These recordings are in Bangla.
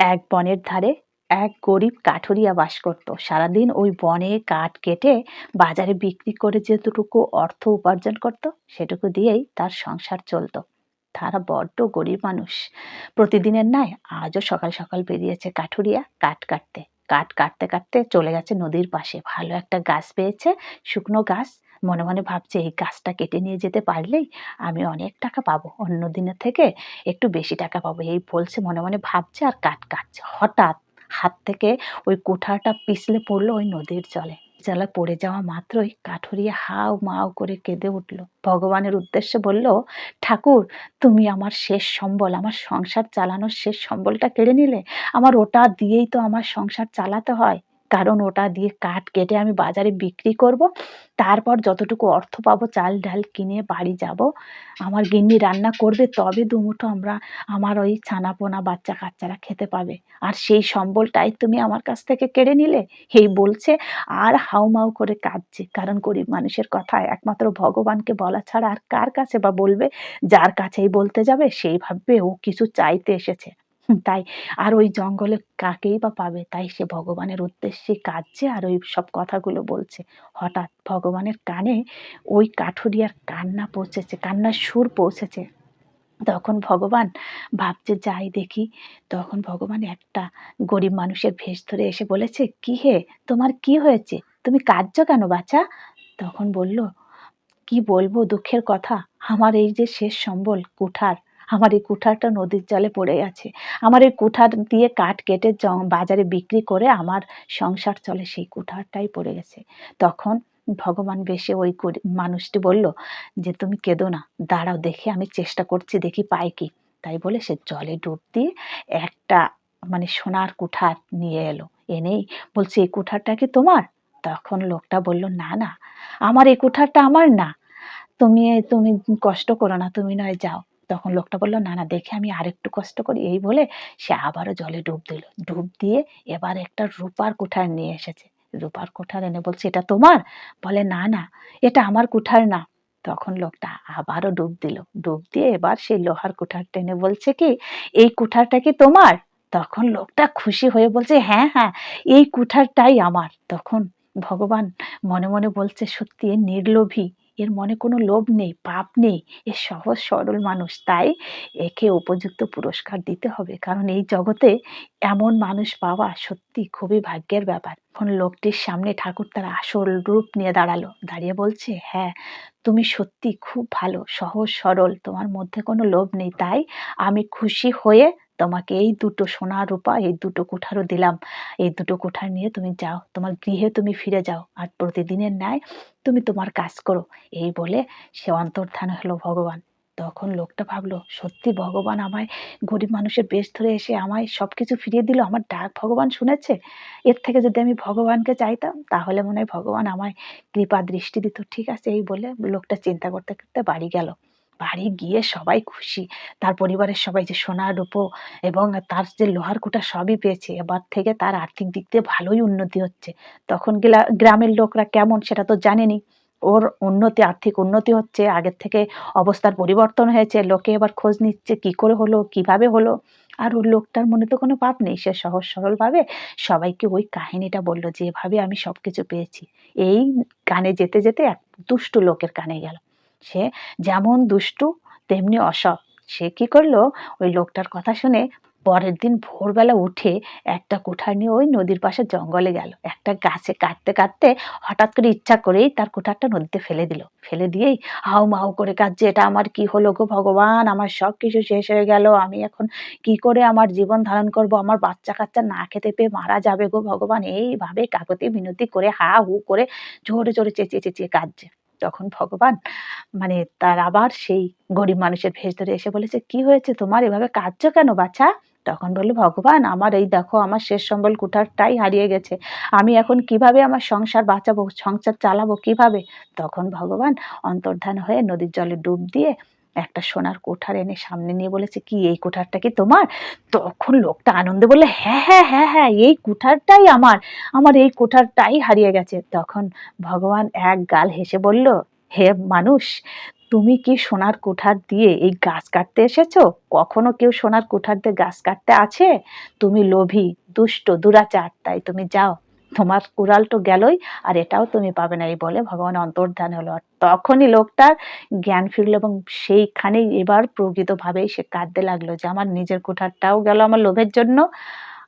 এক বনের ধারে এক গরিব কাঠুরিয়া বাস করত। সারাদিন ওই বনে কাঠ কেটে বাজারে বিক্রি করে যেটুকু অর্থ উপার্জন করত, সেটুকু দিয়েই তার সংসার চলতো। তারা বড্ড গরিব মানুষ। প্রতিদিনের ন্যায় আজও সকাল সকাল বেরিয়েছে কাঠুরিয়া কাঠ কাটতে। কাঠ কাটতে কাটতে চলে গেছে নদীর পাশে। ভালো একটা গাছ পেয়েছে, শুকনো গাছ মনে মনে ভাবছে, এই গাছটা কেটে নিয়ে যেতে পারলেই আমি অনেক টাকা পাবো। অন্য দিনের থেকে একটু বেশি টাকা পাবো। এই বলছে, মনে মনে ভাবছে আর কাঠ কাটছে। হঠাৎ হাত থেকে ওই কুঠারটা পিছলে পড়ল ওই নদীর জলে। জলে পড়ে যাওয়া মাত্রই কাঠুরিয়া হাও মাও করে কেঁদে উঠল। ভগবানের উদ্দেশ্যে বলল, ঠাকুর, তুমি আমার শেষ সম্বল, আমার সংসার চালানোর শেষ সম্বলটা কেড়ে নিলে? আমার ওটা দিয়েই তো আমার সংসার চালাতে হয়। কারণ ওটা দিয়ে কাঠ কেটে আমি বাজারে বিক্রি করব। তারপর যতটুকু অর্থ পাবো চাল ডাল কিনে বাড়ি যাব। আমার গিন্নি রান্না করবে তবে দুমুঠো আমরা, আমার ওই ছানাপোনা বাচ্চা কাচ্চারা খেতে পাবে। আর সেই সম্বলটাই তুমি আমার কাছ থেকে কেড়ে নিলে? এই বলছে, আর হাউমাউ করে কাঁদছে। কারণ গরিব মানুষের কথা একমাত্র ভগবানকে বলা ছাড়া আর কার কাছে বা বলবে? যার কাছেই বলতে যাবে, সেই ভাববে ও কিছু চাইতে এসেছে। তাই আর ওই জঙ্গলে কাকেই বা পাবে? তাই সে ভগবানের উদ্দেশ্যে কাঁদছে আর ওই সব কথাগুলো বলছে। হঠাৎ ভগবানের কানে ওই কাঠুরিয়ার কান্না পৌঁছেছে, কান্নার সুর পৌঁছেছে। তখন ভগবান ভাবছে, যাই দেখি। তখন ভগবান একটা গরিব মানুষের ভেষ ধরে এসে বলেছে, কি হে, তোমার কি হয়েছে? তুমি কাঁদছো কেন বাচ্চা তখন বলল, কি বলব দুঃখের কথা? আমার এই যে শেষ সম্বল, কুঠার আমার এই কুঠারটা নদীর জলে পড়ে আছে আমার এই কুঠার দিয়ে কাঠ কেটে বাজারে বিক্রি করে আমার সংসার চলে সেই কুঠারটাই পড়ে গেছে। তখন ভগবান বেশে ওই মানুষটি বলল, যে তুমি কেঁদো না, দাঁড়াও দেখে, আমি চেষ্টা করছি, দেখি পাই কি? তাই বলে সে জলে ডুব দিয়ে একটা মানে সোনার কুঠার নিয়ে এলো। এনেই বলছে, এই কুঠারটা কি তোমার? তখন লোকটা বলল, না না, আমার এই কুঠারটা আমার না। তুমি তুমি কষ্ট করো না, তুমি নয়, যাও। তখন লোকটা বলল, না না, দেখে আমি আরেকটু কষ্ট করি। এই বলে সে আবারও জলে ডুব দিল। ডুব দিয়ে এবার একটা রূপার কুঠার নিয়ে এসেছে। রূপার কুঠার এনে বলছে, এটা তোমার? বলে, না না, এটা আমার কুঠার না। তখন লোকটা আবারও ডুব দিল। ডুব দিয়ে এবার সেই লোহার কুঠার টেনে বলছে কি, এই কুঠারটা কি তোমার? তখন লোকটা খুশি হয়ে বলছে হ্যাঁ হ্যাঁ এই কুঠারটাই আমার। তখন ভগবান মনে মনে বলছে, সত্যি নির্লোভী। এর মনে কোনো লোভ নেই, পাপ নেই। এ সহজ সরল মানুষ, তাই একে উপযুক্ত পুরস্কার দিতে হবে। কারণ এই জগতে এমন মানুষ পাওয়া সত্যি খুবই ভাগ্যের ব্যাপার। এখন লোকটির সামনে ঠাকুর তার আসল রূপ নিয়ে দাঁড়াল। দাঁড়িয়ে বলছে হ্যাঁ তুমি সত্যি খুব ভালো, সহজ, সরল। তোমার মধ্যে কোনো লোভ নেই। তাই আমি খুশি হয়ে তোমাকে এই দুটো সোনা রূপা, এই দুটো কুঠারও দিলাম। এই দুটো কুঠার নিয়ে তুমি যাও, তোমার গৃহে তুমি ফিরে যাও আর প্রতিদিনের ন্যায় তুমি তোমার কাজ করো। এই বলে সে অন্তর্ধান হলো ভগবান। তখন লোকটা ভাবলো, সত্যি ভগবান আমায় গরিব মানুষের বেশ ধরে এসে আমায় সব কিছু ফিরিয়ে দিল? আমার ডাক ভগবান শুনেছে? এর থেকে যদি আমি ভগবানকে চাইতাম, তাহলে মনে হয় ভগবান আমায় কৃপা দৃষ্টি দিত। ঠিক আছে, এই বলে লোকটা চিন্তা করতে করতে বাড়ি গেল। বাড়ি গিয়ে সবাই খুশি। তার পরিবারের সবাই যে সোনা, রূপো এবং তার যে লোহার কুটা সবই পেয়েছে। এবার থেকে তার আর্থিক দিক দিয়ে ভালোই উন্নতি হচ্ছে। তখন গ্রামের লোকরা কেমন সেটা তো জানেনি। ওর উন্নতি, আর্থিক উন্নতি হচ্ছে। আগের থেকে অবস্থার পরিবর্তন হয়েছে। লোকে এবার খোঁজ নিচ্ছে, কি করে হলো, কীভাবে হলো? আর ওর লোকটার মনে তো কোনো পাপ নেই। সে সহজ সরলভাবে সবাইকে ওই কাহিনীটা বলল যে, এভাবে আমি সব কিছু পেয়েছি। এই কানে যেতে যেতে এক দুষ্টু লোকের কানে গেল। সে যেমন দুষ্টু, তেমনি অসৎ। সে কি করল? ওই লোকটার কথা শুনে পরের দিন ভোরবেলা উঠে একটা কুঠার নিয়ে ওই নদীর পাশে জঙ্গলে গেল। একটা গাছে কাটতে কাটতে হঠাৎ করে ইচ্ছা করেই তার কুঠারটা নদীতে ফেলে দিল। ফেলে দিয়েই হাউ মাউ করে কাঁদছে, এটা আমার কি হলো গো ভগবান? আমার সব কিছু শেষ হয়ে গেল। আমি এখন কি করে আমার জীবন ধারণ করব? আমার বাচ্চা কাচ্চা না খেতে পেয়ে মারা যাবে গো ভগবান? এইভাবে কাকতি মিনতি করে হা হু করে জোরে জোরে চেঁচিয়ে চেঁচিয়ে কাঁদছে। তখন ভগবান মানে তার আবার সেই গরিব মানুষের ভেস ধরে এসে বলেছে, কি হয়েছে তোমার? এভাবে কাঁদছো কেন বাছা? তখন বলল, ভগবান, আমার এই দেখো, আমার শেষ সম্বল কুঠারটাই হারিয়ে গেছে। আমি এখন কীভাবে আমার সংসার বাঁচাবো, সংসার চালাবো কীভাবে? তখন ভগবান অন্তর্ধান হয়ে নদীর জলে ডুব দিয়ে একটা সোনার কোঠার এনে সামনে নিয়ে বলেছে, কি, এই কোঠারটা কি তোমার? তখন লোকটা আনন্দে বললে হ্যাঁ হ্যাঁ হ্যাঁ হ্যাঁ এই কোঠারটাই আমার আমার এই কোঠারটাই হারিয়ে গেছে। তখন ভগবান এক গাল হেসে বলল, হে মানুষ, তুমি কি সোনার কোঠার দিয়ে এই গাছ কাটতে এসেছ? কখনো কেউ সোনার কোঠার দিয়ে গাছ কাটতে আছে? তুমি লোভী, দুষ্ট, দুরাচার, তাই তুমি যাও। তোমার কুড়াল তো গেলই আর এটাও তুমি পাবে না, এই বলে ভগবান অন্তর্ধান হলো। আর তখনই লোকটার জ্ঞান ফিরলো এবং সেইখানেই এবার প্রকৃতভাবেই সে কাঁদতে লাগল যে আমার নিজের কুঠারটাও গেল আমার লোভের জন্য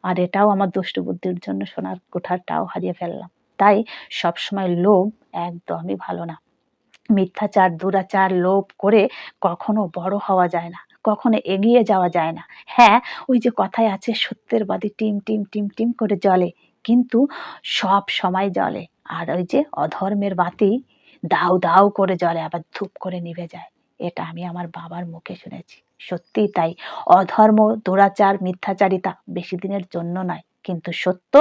আর এটাও আমার দুষ্ট বুদ্ধির জন্য সোনার কুঠারটাও হারিয়ে ফেললাম। তাই সবসময় লোভ একদমই ভালো না। মিথ্যাচার, দুরাচার, লোভ করে কখনো বড় হওয়া যায় না, কখনো এগিয়ে যাওয়া যায় না। হ্যাঁ ওই যে কথায় আছে সত্যের বাদী টিম টিম টিম টিম করে জ্বলে কিন্তু সব সময় জ্বলে আর ওই যে অধর্মের বাতি দাউ দাউ করে জ্বলে আবার ধূপ করে নিভে যায়। এটা আমি আমার বাবার মুখে শুনেছি। সত্যি তাই। অধর্ম, দুরাচার, মিথ্যাচারিতা বেশি দিনের জন্য নয়। কিন্তু সত্য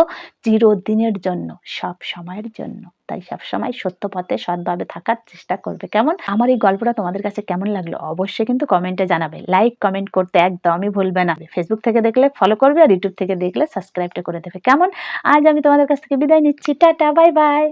চিরদিনের জন্য, সব সময়ের জন্য। তাই সব সময় সত্য পথে সৎভাবে থাকার চেষ্টা করবে। কেমন? আমার এই গল্পটা তোমাদের কাছে কেমন লাগল অবশ্যই কিন্তু কমেন্টে জানাবে। লাইক কমেন্ট করতে একদমই ভুলবে না। ফেসবুক থেকে দেখলে ফলো করবে আর ইউটিউব থেকে দেখলে সাবস্ক্রাইবটা করে দেবে। কেমন? আজ আমি তোমাদের কাছ থেকে বিদায় নিচ্ছি। Tata bye bye